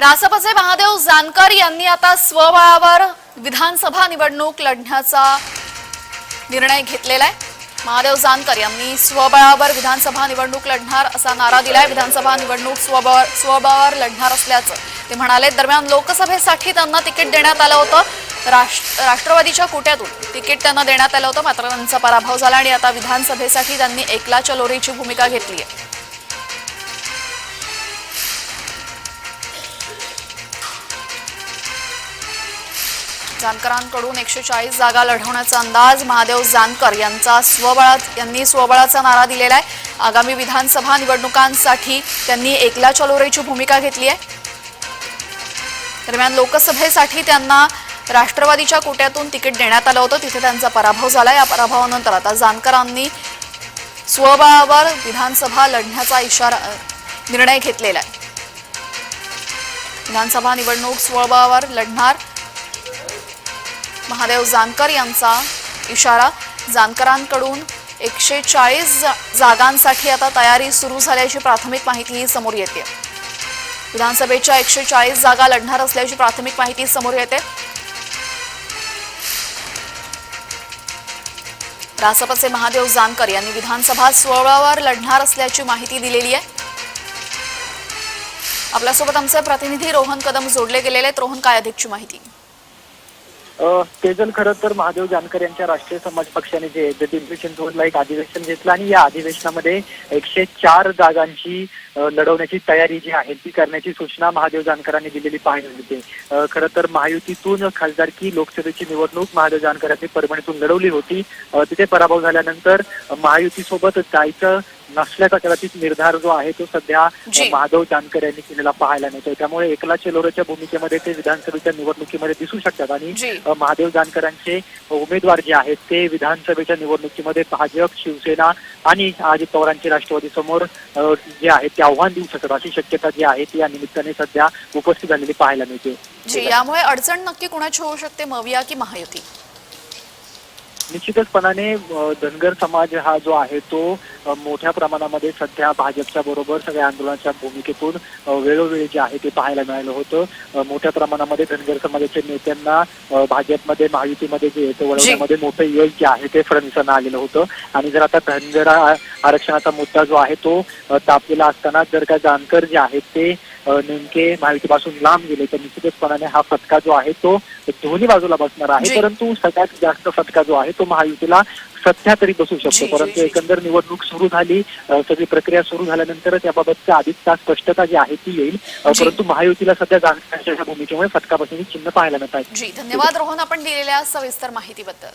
रासपचे महादेव जानकर यांनी आता स्वबळावर विधानसभा निवडणूक लढण्याचा निर्णय घेतलेला आहे. महादेव जानकर यांनी स्वबळावर विधानसभा निवडणूक लढणार असा नारा दिलाय. विधानसभा निवडणूक स्वबळ स्वबळावर लढणार असल्याचं ते म्हणाले. दरम्यान लोकसभेसाठी त्यांना तिकीट देण्यात आलं होतं. राष्ट्र राष्ट्रवादीच्या कोट्यातून तिकीट त्यांना देण्यात आलं होतं. मात्र त्यांचा पराभव झाला आणि आता विधानसभेसाठी त्यांनी एकला चलोरीची भूमिका घेतली आहे. जानकरांकडून एकशे चाळीस जागा लढवण्याचा अंदाज महादेव जानकर यांचा स्वबळात यांनी स्वबळाचा नारा दिलेला आहे. आगामी विधानसभा निवडणुकांसाठी त्यांनी एकला चलोरेची भूमिका घेतली आहे. दरम्यान लोकसभेसाठी त्यांना राष्ट्रवादीच्या कोट्यातून तिकीट देण्यात आलं होतं. तिथे त्यांचा पराभव झाला. या पराभवानंतर आता जानकरांनी स्वबळावर विधानसभा लढण्याचा इशारा निर्णय घेतलेला आहे. विधानसभा निवडणूक स्वबळावर लढणार महादेव जानकर यांचा इशारा. जानकरांकडून एकशे चाळीस जागांसाठी आता तयारी सुरू झाल्याची प्राथमिक माहिती समोर येते. विधानसभेच्या एकशे चाळीस जागा लढणार असल्याची प्राथमिक माहिती समोर येते. रासपचे महादेव जानकर यांनी विधानसभा सोळावर लढणार असल्याची माहिती दिलेली आहे. आपल्यासोबत आमचे प्रतिनिधी रोहन कदम जोडले गेलेले आहेत. रोहन काय अधिकची माहिती? ते तेजल खरं तर महादेव जानकर यांच्या राष्ट्रीय समाज पक्षाने जे पिंपरी चिंचवडला एक अधिवेशन घेतलं आणि या अधिवेशनामध्ये एकशे चार जागांची लढवण्याची तयारी जी आहे ती करण्याची सूचना महादेव जानकरांनी दिलेली पाहायला मिळते. खरं तर महायुतीतून खासदारकी लोकसभेची निवडणूक महादेव जानकर यांनी परभणीतून लढवली होती. तिथे पराभव झाल्यानंतर महायुतीसोबत जायचं नसल्याचा कदाचित निर्धार जो आहे तो सध्या. महादेव जानकर यांनी केलेला पाहायला मिळतोय. त्यामुळे एकला चेलोराच्या भूमिकेमध्ये ते विधानसभेच्या निवडणुकीमध्ये दिसू शकतात आणि महादेव जानकरांचे उमेदवार जे आहेत ते विधानसभेच्या निवडणुकीमध्ये भाजप शिवसेना आणि अजित पवारांचे राष्ट्रवादी समोर जे आहे ते आव्हान देऊ शकतात. अशी शक्यता जी आहे ती या निमित्ताने सध्या उपस्थित झालेली पाहायला मिळते. यामुळे अडचण नक्की कुणाची होऊ शकते? मविया की महायुती? निश्चितचपणाने धनगर समाज हा जो आहे तो मोठ्या प्रमाणामध्ये सध्या भाजपच्या बरोबर सगळ्या आंदोलनाच्या भूमिकेतून वेळोवेळी जे आहे ते पाहायला मिळालं होतं. मोठ्या प्रमाणामध्ये धनगर समाजाच्या नेत्यांना भाजपमध्ये महायुतीमध्ये जे आहे ते वळवण्यामध्ये मोठं यश जे आहे ते फडणवीसांना आलेलं होतं. आणि जर आता धनगर आरक्षणाचा मुद्दा जो आहे तो तापलेला असताना जर का जानकर जे आहेत ते नेमके महायुतीपासून लांब गेले तर निश्चितपणाने हा फटका जो आहे तो दोन्ही बाजूला बसणार आहे. परंतु सगळ्यात जास्त फटका जो आहे तो महायुतीला सध्या तरी बसू शकतो परंतु. एकंदर निवडणूक सुरू झाली सगळी प्रक्रिया सुरू झाल्यानंतरच याबाबतचा अधिकता स्पष्टता जी आहे ती येईल. परंतु महायुतीला सध्या जानकरांच्या भूमिकेमुळे फटका बसण्याची चिन्ह पाहायला मिळत आहे जी धन्यवाद रोहन आपण दिलेल्या सविस्तर माहितीबद्दल